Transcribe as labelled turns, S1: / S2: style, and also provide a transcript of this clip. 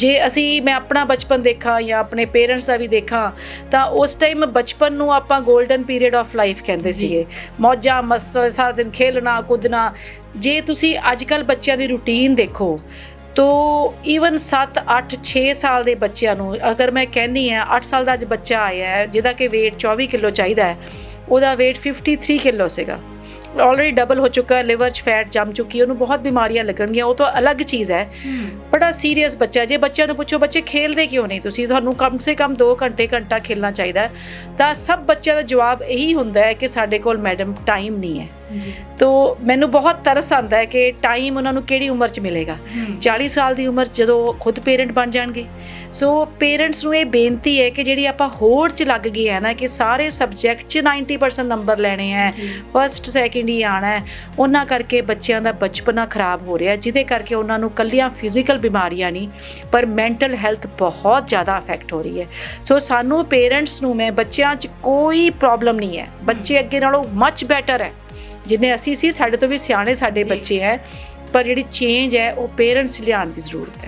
S1: ਜੇ ਅਸੀਂ ਮੈਂ ਆਪਣਾ ਬਚਪਨ ਦੇਖਾਂ ਜਾਂ ਆਪਣੇ ਪੇਰੈਂਟਸ ਦਾ ਵੀ ਦੇਖਾਂ ਤਾਂ ਉਸ ਟਾਈਮ ਬਚਪਨ ਨੂੰ ਆਪਾਂ 골ਡਨ ਪੀਰੀਅਡ ਆਫ ਲਾਈਫ ਕਹਿੰਦੇ ਸੀਗੇ। ਮੌਜਾਂ ਮਸਤ ਸਾਰਾ ਦਿਨ ਖੇਲਣਾ ਕੁੱਦਣਾ। ਜੇ ਤੁਸੀਂ ਅੱਜਕੱਲ ਬੱਚਿਆਂ ਦੀ ਰੁਟੀਨ ਦੇਖੋ ਤੋ ਈਵਨ 7 8 6 ਸਾਲ ਦੇ ਬੱਚਿਆਂ ਨੂੰ ਅਗਰ ਮੈਂ ਕਹਿੰਨੀ ਆ 8 ਸਾਲ ਦਾ ਅੱਜ ਬੱਚਾ ਆਇਆ ਹੈ ਜਿਹਦਾ ਕਿ weight 24 ਕਿਲੋ ਚਾਹੀਦਾ ਹੈ ਉਹਦਾ weight 53 ਕਿਲੋ ਸੀਗਾ। ਆਲਰੇਡੀ ਡਬਲ ਹੋ ਚੁੱਕਾ ਹੈ ਲਿਵਰ 'ਚ ਫੈਟ ਜੰਮ ਚੁੱਕੀ ਹੈ ਉਹਨੂੰ ਬਹੁਤ ਬਿਮਾਰੀਆਂ ਲੱਗਣਗੀਆਂ ਉਹ ਤਾਂ ਅਲੱਗ ਚੀਜ਼ ਹੈ ਬੜਾ ਸੀਰੀਅਸ ਬੱਚਾ। ਜੇ ਬੱਚਿਆਂ ਨੂੰ ਪੁੱਛੋ ਬੱਚੇ ਖੇਲਦੇ ਕਿਉਂ ਨਹੀਂ ਤੁਸੀਂ ਤੁਹਾਨੂੰ ਕਮ ਸੇ ਕਮ 2 ਘੰਟੇ ਘੰਟਾ ਖੇਲਣਾ ਚਾਹੀਦਾ। ਤਾਂ ਸਭ ਬੱਚਿਆਂ ਦਾ ਜਵਾਬ ਇਹੀ ਹੁੰਦਾ ਹੈ ਕਿ ਸਾਡੇ ਕੋਲ ਮੈਡਮ ਟਾਈਮ ਨਹੀਂ ਹੈ ਤੋ ਮੈਨੂੰ ਬਹੁਤ ਤਰਸ ਆਉਂਦਾ ਹੈ ਕਿ ਟਾਈਮ ਉਹਨਾਂ ਨੂੰ ਕਿਹੜੀ ਉਮਰ 'ਚ ਮਿਲੇਗਾ। 40 ਸਾਲ ਦੀ ਉਮਰ ਜਦੋਂ ਖੁਦ ਪੇਰੈਂਟ ਬਣ ਜਾਣਗੇ। ਸੋ ਪੇਰੈਂਟਸ ਨੂੰ ਇਹ ਬੇਨਤੀ ਹੈ ਕਿ ਜਿਹੜੀ ਆਪਾਂ ਹੋੜ 'ਚ ਲੱਗ ਗਏ ਹੈ ਨਾ ਕਿ ਸਾਰੇ ਸਬਜੈਕਟ 'ਚ 90% ਨੰਬਰ ਲੈਣੇ ਹੈ ਫਸਟ ਸੈਕਿੰਡ ਹੀ ਆਣਾ ਹੈ। ਉਹਨਾਂ ਕਰਕੇ ਬੱਚਿਆਂ ਦਾ ਬਚਪਨਾ ਖਰਾਬ ਹੋ ਰਿਹਾ ਜਿਹਦੇ ਕਰਕੇ ਉਹਨਾਂ ਨੂੰ ਕੱਲੀਆਂ ਫਿਜ਼ੀਕਲ ਬਿਮਾਰੀਆਂ ਨਹੀਂ ਪਰ ਮੈਂਟਲ ਹੈਲਥ ਬਹੁਤ ਜ਼ਿਆਦਾ ਅਫੈਕਟ ਹੋ ਰਹੀ ਹੈ। ਸੋ ਸਾਨੂੰ ਪੇਰੈਂਟਸ ਨੂੰ ਮੈਂ ਬੱਚਿਆਂ 'ਚ ਕੋਈ ਪ੍ਰੋਬਲਮ ਨਹੀਂ ਹੈ। ਬੱਚੇ ਅੱਗੇ ਨਾਲੋਂ ਮੱਚ ਬੈਟਰ ਹੈ। ਜਿੰਨੇ ਅਸੀਂ ਸੀ ਸਾਡੇ ਤੋਂ ਵੀ ਸਿਆਣੇ ਸਾਡੇ ਬੱਚੇ ਹੈ ਪਰ ਜਿਹੜੀ ਚੇਂਜ ਹੈ ਉਹ ਪੇਰੈਂਟਸ ਲਿਆਉਣ ਦੀ ਜ਼ਰੂਰਤ ਹੈ